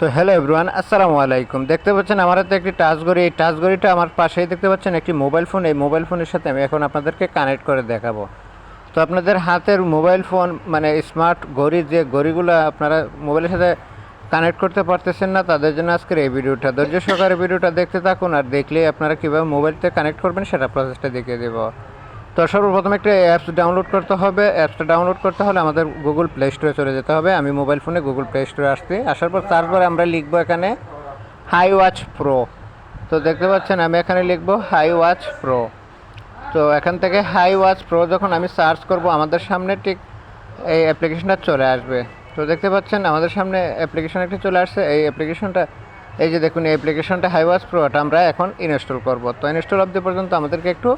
তো hello everyone, আসসালামু আলাইকুম। দেখতে পাচ্ছেন আমার হাতে একটি টাচ ঘড়ি। এই টাচ ঘড়িটা আমার পাশেই দেখতে পাচ্ছেন একটি মোবাইল ফোন। এই মোবাইল ফোনের সাথে আমি এখন আপনাদেরকে কানেক্ট করে দেখাবো। তো আপনাদের হাতের মোবাইল ফোন মানে স্মার্ট ঘড়ি, যে ঘড়িগুলো আপনারা মোবাইলের সাথে কানেক্ট করতে পারতেছেন না, তাদের জন্য আজকের এই ভিডিওটা। ধৈর্য সহকারে ভিডিওটা দেখতে থাকুন আর দেখলেই আপনারা কীভাবে মোবাইলতে কানেক্ট করবেন সেটা প্রসেসটা দেখিয়ে দেবো। তো সর্বপ্রথম একটা অ্যাপস ডাউনলোড করতে হবে। অ্যাপসটা ডাউনলোড করতে হলে আমাদের গুগল প্লে স্টোরে চলে যেতে হবে। আমি মোবাইল ফোনে গুগল প্লে স্টোরে আসছি। আসার পর তারপরে আমরা লিখব এখানে হাই ওয়াচ প্রো তো দেখতে পাচ্ছেন, আমি এখানে লিখব হাই ওয়াচ প্রো তো এখান থেকে হাই ওয়াচ প্রো যখন আমি সার্চ করব, আমাদের সামনে ঠিক এই অ্যাপ্লিকেশনটা চলে আসবে। তো দেখতে পাচ্ছেন, আমাদের সামনে অ্যাপ্লিকেশন একটা চলে আসছে। এই অ্যাপ্লিকেশনটা এই যে দেখুন, এই অ্যাপ্লিকেশনটা হাই ওয়াচ প্রো এটা আমরা এখন ইনস্টল করব। তো ইনস্টল অবধি পর্যন্ত আমাদেরকে একটু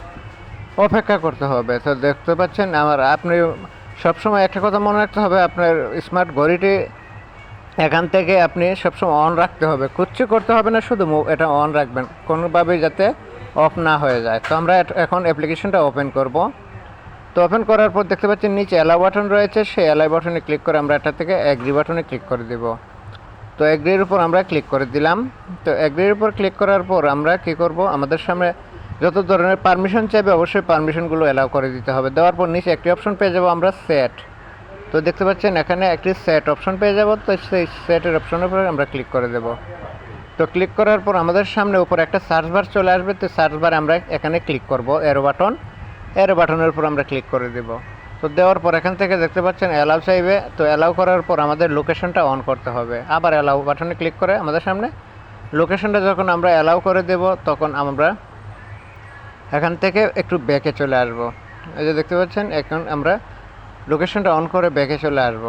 অপেক্ষা করতে হবে। তো দেখতে পাচ্ছেন আমার আপনি সবসময় একটা কথা মনে রাখতে হবে, আপনার স্মার্ট ঘড়িটি এখান থেকে আপনি সবসময় অন রাখতে হবে। কুচ্ছি করতে হবে না, শুধু এটা অন রাখবেন। কোনোভাবেই যাতে অফ না হয়ে যায়। তো আমরা এখন অ্যাপ্লিকেশনটা ওপেন করব। তো ওপেন করার পর দেখতে পাচ্ছেন নিচে অ্যালাউ বাটন রয়েছে। সেই অ্যালাউ বাটনে ক্লিক করে আমরা এটা থেকে অ্যাগ্রি বাটনে ক্লিক করে দিব। তো অ্যাগ্রির উপর আমরা ক্লিক করে দিলাম। তো অ্যাগ্রির উপর ক্লিক করার পর আমরা কি করব? আমাদের সামনে যত ধরনের পারমিশন চাইবে, অবশ্যই পারমিশনগুলো অ্যালাউ করে দিতে হবে। দেওয়ার পর নিচে একটি অপশন পেয়ে যাব আমরা সেট তো দেখতে পাচ্ছেন, এখানে একটি সেট অপশন পেয়ে যাব। তো সেই সেটের অপশনের উপরে আমরা ক্লিক করে দেব। তো ক্লিক করার পর আমাদের সামনে উপর একটা সার্চ বার চলে আসবে। তো সার্চ বার আমরা এখানে ক্লিক করব এরো বাটন এরো বাটনের উপর আমরা ক্লিক করে দেব। তো দেওয়ার পর এখান থেকে দেখতে পাচ্ছেন অ্যালাউ চাইবে। তো অ্যালাউ করার পর আমাদের লোকেশনটা অন করতে হবে। আবার অ্যালাউ বাটনে ক্লিক করে আমাদের সামনে লোকেশনটা যখন আমরা অ্যালাউ করে দেব, তখন আমরা এখান থেকে একটু ব্যাকে চলে আসব। এই যে দেখতে পাচ্ছেন, এখন আমরা লোকেশনটা অন করে ব্যাকে চলে আসব।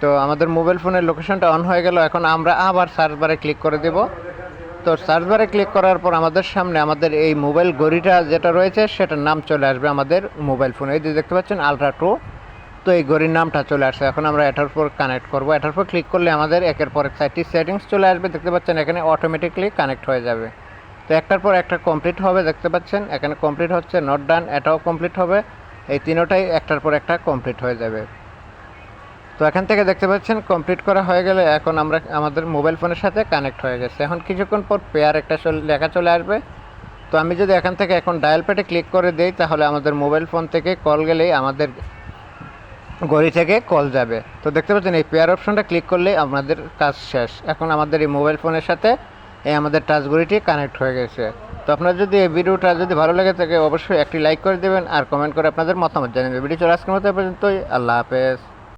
তো আমাদের মোবাইল ফোনের লোকেশনটা অন হয়ে গেল, এখন আমরা আবার সার্চ বারে ক্লিক করে দেব। তো সার্চ বারে ক্লিক করার পর আমাদের সামনে আমাদের এই মোবাইল ঘড়িটা যেটা রয়েছে, সেটার নাম চলে আসবে আমাদের মোবাইল ফোনে এই যে দেখতে পাচ্ছেন আলট্রা টু তো এই ঘড়ির নামটা চলে আসছে। এখন আমরা এটার উপর কানেক্ট করব। এটার উপর ক্লিক করলে আমাদের একের পর এক সাইটটি সেটিংস চলে আসবে। দেখতে পাচ্ছেন, এখানে অটোমেটিকলি কানেক্ট হয়ে যাবে। তো একটার পর একটা কমপ্লিট হবে, দেখতে পাচ্ছেন? এখানে কমপ্লিট হচ্ছে নট ডান এটাও কমপ্লিট হবে। এই তিনোটাই একটার পর একটা কমপ্লিট হয়ে যাবে। তো এখান থেকে দেখতে পাচ্ছেন কমপ্লিট করা হয়ে গেলে এখন আমরা আমাদের মোবাইল ফোনের সাথে কানেক্ট হয়ে গেছে। এখন কিছুক্ষণ পর পেয়ার একটা লেখা চলে আসবে। তো আমি যদি এখান থেকে এখন ডায়াল প্যাডে ক্লিক করে দিই, তাহলে আমাদের মোবাইল ফোন থেকে কল গেলেই আমাদের ঘড়ি থেকে কল যাবে। তো দেখতে পাচ্ছেন, এই পেয়ার অপশনটা ক্লিক করলেই আমাদের কাজ শেষ। এখন আমাদের এই মোবাইল ফোনের সাথে এই আমাদের টাচগুলিটি কানেক্ট হয়ে গেছে। তো আপনার যদি এই ভিডিওটা যদি ভালো লেগে থাকে, অবশ্যই একটি লাইক করে দেবেন আর কমেন্ট করে আপনাদের মতামত জানিয়ে দেবেন। ভিডিও চলে আজকের মতো পর্যন্তই। আল্লাহ হাফেজ।